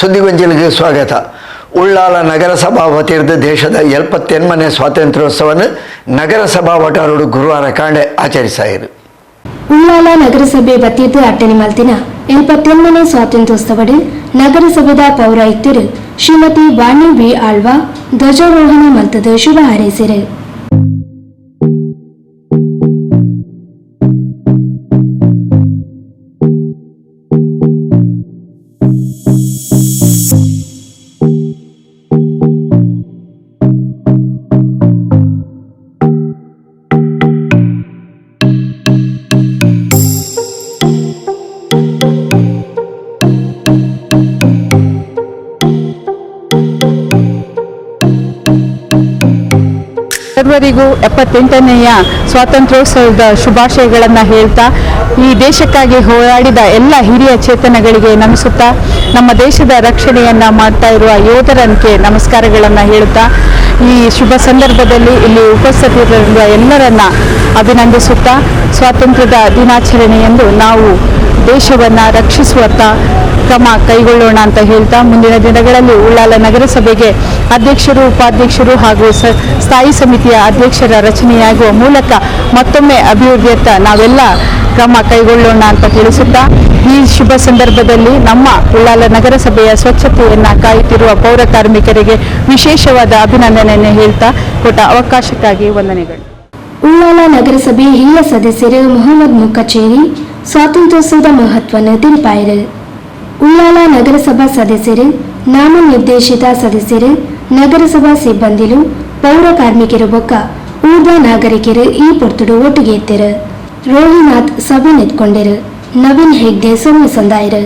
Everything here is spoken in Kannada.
ಸುದ್ದಿಗೊಂಜಲಿಗೆ ಸ್ವಾಗತ. ಉಳ್ಳಾಲ ನಗರಸಭಾ ವತಿಯಿಂದ ದೇಶದ ಎಲ್ಪತ್ತೆನ್ಮನೆ ಸ್ವಾತಂತ್ರ್ಯೋತ್ಸವವನ್ನು ನಗರಸಭಾ ವಟಾರೋಡು ಗುರುವಾರ ಕಾಂಡೆ ಆಚರಿಸಿದರು ಉಳ್ಳಾಲ ನಗರಸಭೆ ವತಿಯಿಂದ ಅಟ್ಟಣಿ ಮಲ್ತಿನ ಎಲ್ಪತ್ತೊಂದನೇ ಸ್ವಾತಂತ್ರ್ಯೋತ್ಸವಡು ನಗರಸಭೆದ ಪೌರಾಯುಕ್ತರು ಶ್ರೀಮತಿ ವಾಣಿ ಬಿ ಆಳ್ವಾ ಧ್ವಜಾರೋಹಣ ಮಲ್ತದ ಶುಭ ಹಾರೈಸಿರು. ಸರ್ವರಿಗೂ ಎಪ್ಪತ್ತೆಂಟನೆಯ ಸ್ವಾತಂತ್ರ್ಯೋತ್ಸವದ ಶುಭಾಶಯಗಳನ್ನು ಹೇಳ್ತಾ ಈ ದೇಶಕ್ಕಾಗಿ ಹೋರಾಡಿದ ಎಲ್ಲ ಹಿರಿಯ ಚೇತನಗಳಿಗೆ ನಮಿಸುತ್ತಾ ನಮ್ಮ ದೇಶದ ರಕ್ಷಣೆಯನ್ನು ಮಾಡ್ತಾ ಇರುವ ಯೋಧರನ್ಗೆ ನಮಸ್ಕಾರಗಳನ್ನು ಹೇಳುತ್ತಾ ಈ ಶುಭ ಸಂದರ್ಭದಲ್ಲಿ ಇಲ್ಲಿ ಉಪಸ್ಥಿತರಿರುವ ಎಲ್ಲರನ್ನ ಅಭಿನಂದಿಸುತ್ತಾ ಸ್ವಾತಂತ್ರ್ಯದ ದಿನಾಚರಣೆಯಂದು ನಾವು ದೇಶವನ್ನು ರಕ್ಷಿಸುವತ್ತ ಕ್ರಮ ಕೈಗೊಳ್ಳೋಣ ಅಂತ ಹೇಳ್ತಾ ಮುಂದಿನ ದಿನಗಳಲ್ಲಿ ಉಳ್ಳಾಲ ನಗರಸಭೆಗೆ ಅಧ್ಯಕ್ಷರು, ಉಪಾಧ್ಯಕ್ಷರು ಹಾಗೂ ಸ್ಥಾಯಿ ಸಮಿತಿಯ ಅಧ್ಯಕ್ಷರ ರಚನೆಯಾಗುವ ಮೂಲಕ ಮತ್ತೊಮ್ಮೆ ಅಭಿವೃದ್ಧಿಯತ್ತ ನಾವೆಲ್ಲ ಕ್ರಮ ಕೈಗೊಳ್ಳೋಣ ಅಂತ ತಿಳಿಸುತ್ತಾ ಈ ಶುಭ ಸಂದರ್ಭದಲ್ಲಿ ನಮ್ಮ ಉಳ್ಳಾಲ ನಗರಸಭೆಯ ಸ್ವಚ್ಛತೆಯನ್ನು ಕಾಯುತ್ತಿರುವ ಪೌರ ಕಾರ್ಮಿಕರಿಗೆ ವಿಶೇಷವಾದ ಅಭಿನಂದನೆಯನ್ನು ಹೇಳ್ತಾ ಕೊಟ್ಟ ಅವಕಾಶಕ್ಕಾಗಿ ವಂದನೆಗಳು. ಉಳ್ಳಾಲ ನಗರಸಭೆ ಹಿರಿಯ ಸದಸ್ಯರು ಮೊಹಮ್ಮದ್ ಮುಕ್ಕಚೇರಿ ಸ್ವಾತಂತ್ರ್ಯೋತ್ಸವದ ಮಹತ್ವವನ್ನು ತಿಳಿಪಾಯಿರು ಉಳ್ಳಾಲ ನಗರಸಭಾ ಸದಸ್ಯರು, ನಾಮನಿರ್ದೇಶಿತ ಸದಸ್ಯರು, ನಗರಸಭಾ ಸಿಬ್ಬಂದಿಲು ಪೌರ ಕಾರ್ಮಿಕರು ಬೊಕ್ಕ ಊರ್ಧ ನಾಗರಿಕರು ಈ ಪೊರ್ತುಡು ಒಟ್ಟಿಗೆ ಎತ್ತಿರು ರೋಹಿನಾಥ್ ಸಭೆ ನಿಂತ್ಕೊಂಡಿರು. ನವೀನ್ ಹೆಗ್ಡೆ ಸೊಮ್ಮೆ ಸಂದಾಯರು.